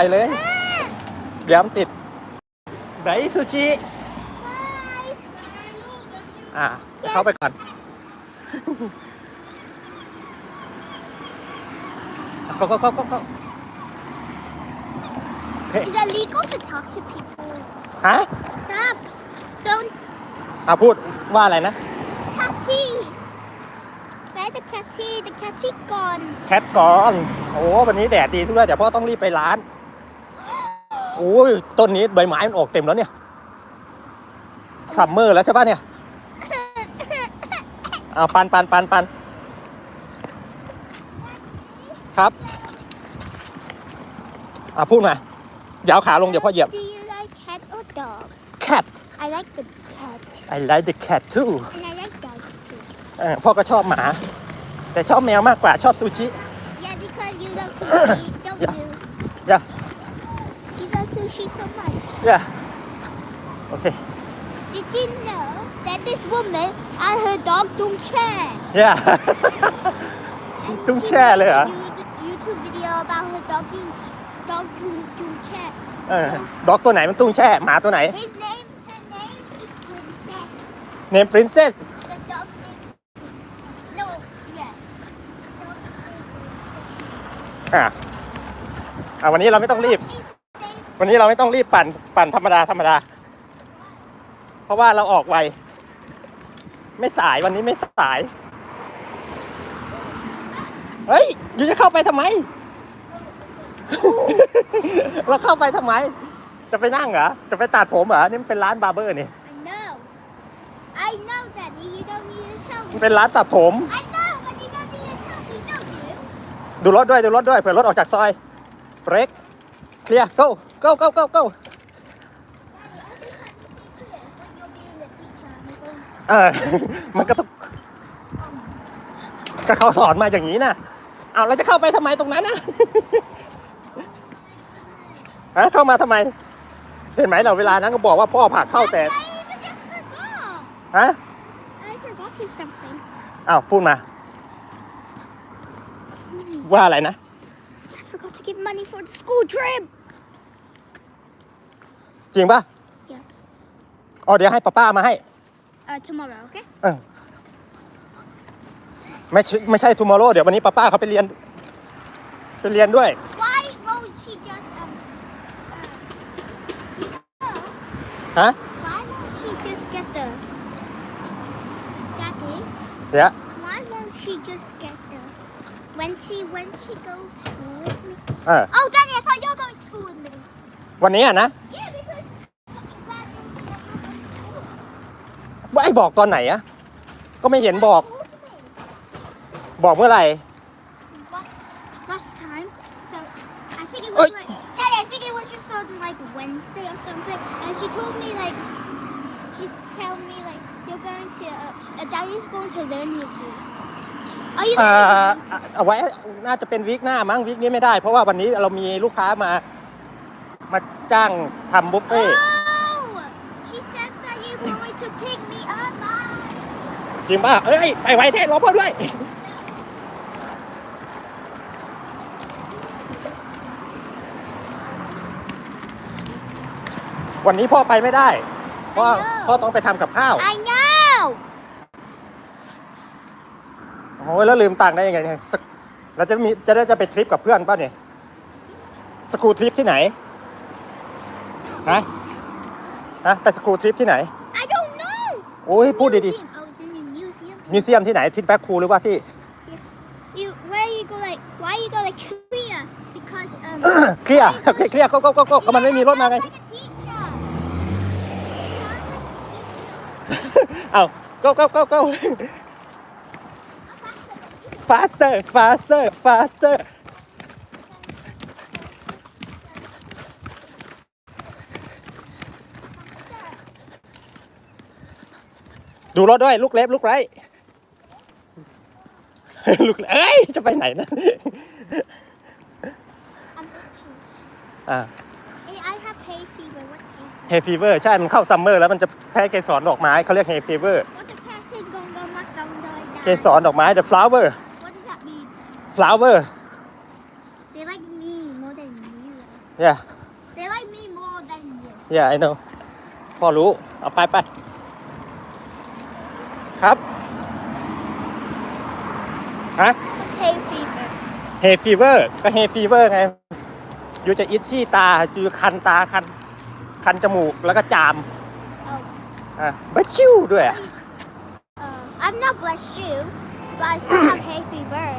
ไปเลยย้มติดไบซูชิอ่ะเข้าไปก่อนเข go g าเข go o าเข Is it legal to talk to people ฮะ Stop Don't อ่ะพูดว่าอะไรนะ Catty Where the catty the catty gone แคทก่อน โอ้วันนี้แดดดีสุดเลยแต่พ่อต้องรีบไปร้านโอ้ยต้นนี้ใบไม้มันออกเต็มแล้วเนี่ยซัมเมอร์แล้ว ใช่ป่ะเนี่ยเอาปันปันปันปันครับอ่ะพูดมาเยาวขาลงเดี๋ยวพ่อเหยียบ Do you like cat or dog cat I like the cat I like the cat too and I like dogs too พ่อก็ชอบหมา แต่ชอบแมวมากกว่าชอบซูชิ Yeah because you love sushi don't you Yeah Yeah. Okay. Did you know that this woman and her dog don't share? Yeah. she d o n t she s a r e เ made a YouTube video about her dog in dog d o n don't share. เออด็อกตัวไหนมันตุ้งแช่หมาตัวไหน His name, her name is Princess. เนมปรินเซส The dog name. No, yeah. Dog name. อ่ะอ่ะวันนี้เราไม่ต้องรีบวันนี้เราไม่ต้องรีบปั่น ปั่นธรรมดา ธรรมดา เพราะว่าเราออกไวไม่สายวันนี้ไม่สาย เฮ้ย อยู่จะเข้าไปทำไม เราเข้าไปทำไม จะไปนั่งเหรอ จะไปตัดผมเหรอ นี่มันเป็นร้านบาร์เบอร์นี่ I know I know that you don't need เป็นร้านตัดผม I know but you don't need o o you ดูรถด้วย ดูรถด้วย เผื่อรถออกจากซอยเบรกเคลียร์ go go go go go เออมันก็ต้องก็เขาสอนมาอย่างนี้นะเอาเราจะเข้าไปทำไมตรงนั้นนะฮะ เข้ามาทำไม เห็นไหมเราเวลานั้นก็บอกว่าพ่อผักเข้าแต่ฮะอ้าว พูดมา ว่าอะไรนะ I forgot to give money for the school trip จริงป่ะ Yes. อ๋อเดี๋ยวให้ป้าป้ามาให้ Uh, tomorrow, okay? เออไม่ใช่ไม่ใช่ tomorrow เดี๋ยววันนี้ป้าป้าเขาไปเรียนไปเรียนด้วย Why won't she just um? Uh, ฮะ why won't she just get the? Daddy, เดี๋ยว why won't she just get the? When she when she goes to school with me. เออ Oh, Daddy, I thought you were going to school with me. วันนี้อ่ะนะบอกตอนไหนอะก็ไม่เห็นบอก บอกเมื่อไหร่อ uh, ่าเอาไว้น่าจะเป็นวิกหน้ามั้งวิกนี้ไม่ได้ เพราะว่าวันนี้เรามีลูกค้ามา มาจ้างทำบุฟเฟ่จริงป่ะ เอ้ยไปไวเท่รอพ่อด้วย วันนี้พ่อไปไม่ได้ เพราะพ่อต้องไปทำกับข้าว I know โอ้ยแล้วลืมตังค์ได้ยังไงเนี่ยเราจะมีจะได้จะไปทริปกับเพื่อนป่ะเนี่ยสกูทริปที่ไหนฮะฮะไปสกูทริปที่ไหน I don't know โอ้ยพูดดีๆมิวเซียมที่ไหนที่แบ็คคูหรือว่าที่ where you go like why you go like clear because um เคลียร์เคลียร์ก็ก็ก็ก็มันไม่มีรถมาไงเอ้าก็ก็ก็ก็ faster faster faster ดูรถด้วยลูกเล็บลูกไร้ลูกเอ้ยจะไปไหนนะ I'm itching. อ่า Hey, I have hay fever. What's hay fever? เฮฟีเวอร์ใช่ มันเข้าซัมเมอร์แล้วมันจะแพ้เกสรดอกไม้เขาเรียกเฮฟีเวอร์ What the cat said, gong gong mak dong doi dai. เกสรดอกไม้ the flower What does that mean? flower They like me more than you. yeah They like me more than you. yeah I know พ่อรู้ เอาไปไป ครับฮะเฮฟีเวอร์ เฮฟีเวอร์ ก็เฮฟีเวอร์ไง อยู่จะอิชี่ตาอยู่คันตาคัน คันจมูกแล้วก็จาม อ่าบัชชิวด้วย I'm not b l e s s you but I still have hay fever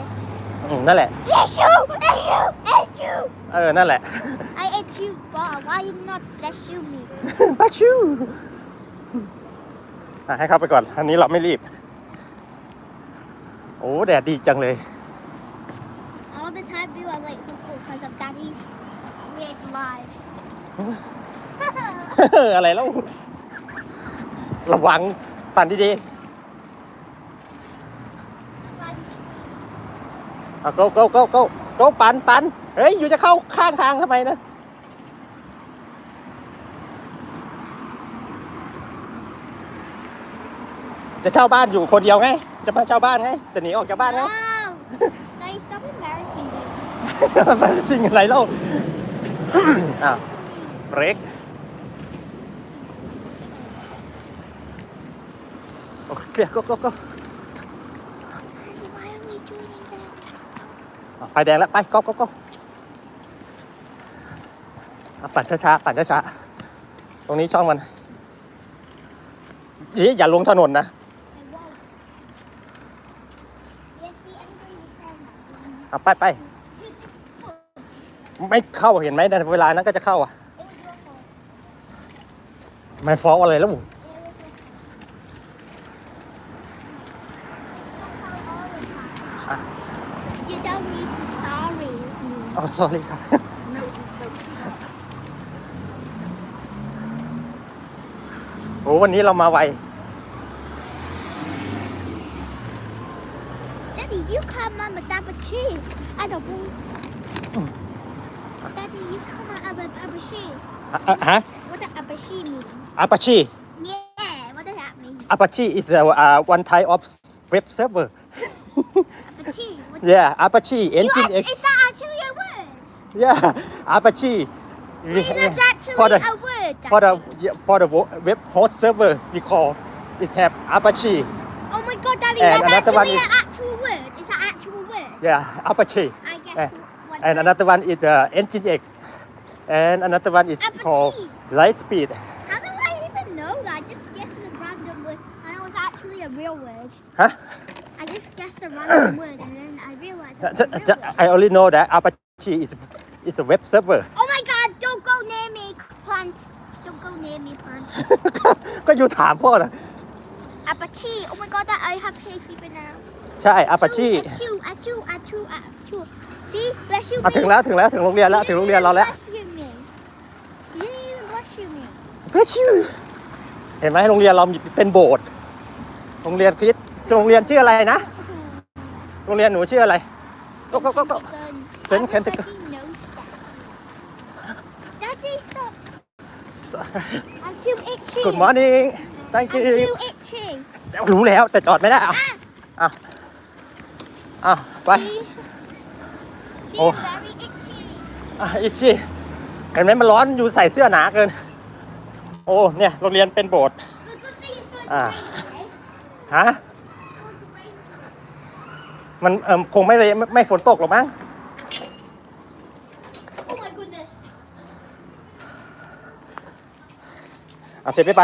อืมนั่นแหละ bless you bless you b e s you เออ นั่นแหละ I ate you but why you not bless you me bless you ให้เข้าไปก่อน อันนี้เราไม่รีบโอ้ แดดดีจังเลย All the time we were late for school because of daddy's e d lives. อะไรแล้ว ระวังปันดีๆเอาเก้าเก้เก้เก้เก้ปัน ปัน เฮ้ย อยู่จะเข้าข้างทางทำไมนะ จะเช่าบ้านอยู่คนเดียวไงจะมาเช่าบ้านไง จะหนีออกจากบ้านไง No! No, you stop embarrassing me. มันสิ่งอะไรเล่าอ่ะเบรกโอเคก็ก็ก็ Mommy, อ่ไฟแดงแล้ว ไปก็ก็ก็อ่ปั่นช้าๆ ปั่นช้าๆตรงนี้ช่องมันเอ๊อย่าลงถนนนะเอาไปไปไม่เข้าเห็นไหมในเวลานั้นก็จะเข้าอ่ะไม่ฟ้องอะไรแล้วบุอสอ sorry ค่ะโอ้วันนี้เรามาไว Papa, Mama, Papa, Chi. Also, Daddy, you come on, aber, aber Chi. Uh, uh, huh? What does aber Chi mean? Apache. Yeah, what mean? Apache is a uh, uh, one type of web server. Apache. yeah, Apache. You is that actually a word? yeah, Apache. Wait, that's actually for the, a word. For the yeah, for the web host server we call it have Apache. Oh my god, Daddy, and that's another actually one is, a yeah, Apache. Eh, and, and another one is uh, Engine X. And another one is Apache. called Lightspeed. How do I even know that? I just guessed a random word and it was actually a real word. Huh? I just guessed a random word and then I realized it I only know that Apache is, is a web server. Oh my god, don't go near me, plant. Don't go near me, plant. ก็อยู่ถามพ่อนะ Apache, oh my god, I have hay fever now. ใช่อาปาชีอาอมาถึงแล้วถึงแล้วถึงโรงเรียนแล้วถึงโรงเรียนเราแล้ว b l e ร s you เห็นไหมโรงเรียนเราเป็นโบสถ์โรงเรียนคริสโรงเรียนชื่ออะไรนะ โรงเรียนหนูชื่ออะไรก็ก็ก็เซนเคนติก d a d ดมอร์นิ่งตั้งค h y รู้แล้วแต่จอดไม่ได้อ่ะอ่ะอ่ะไปโอ้อ่ะอิชิเห็นไหมมันร้อนอยู่ใส่เสื้อหนาเกิน โอ้ เนี่ยโรงเรียนเป็นโบสถ์อ่าฮะมัน เออคงไม่เลยไม่ฝนตกหรอกมั้งอ่ะเสร็จไปไป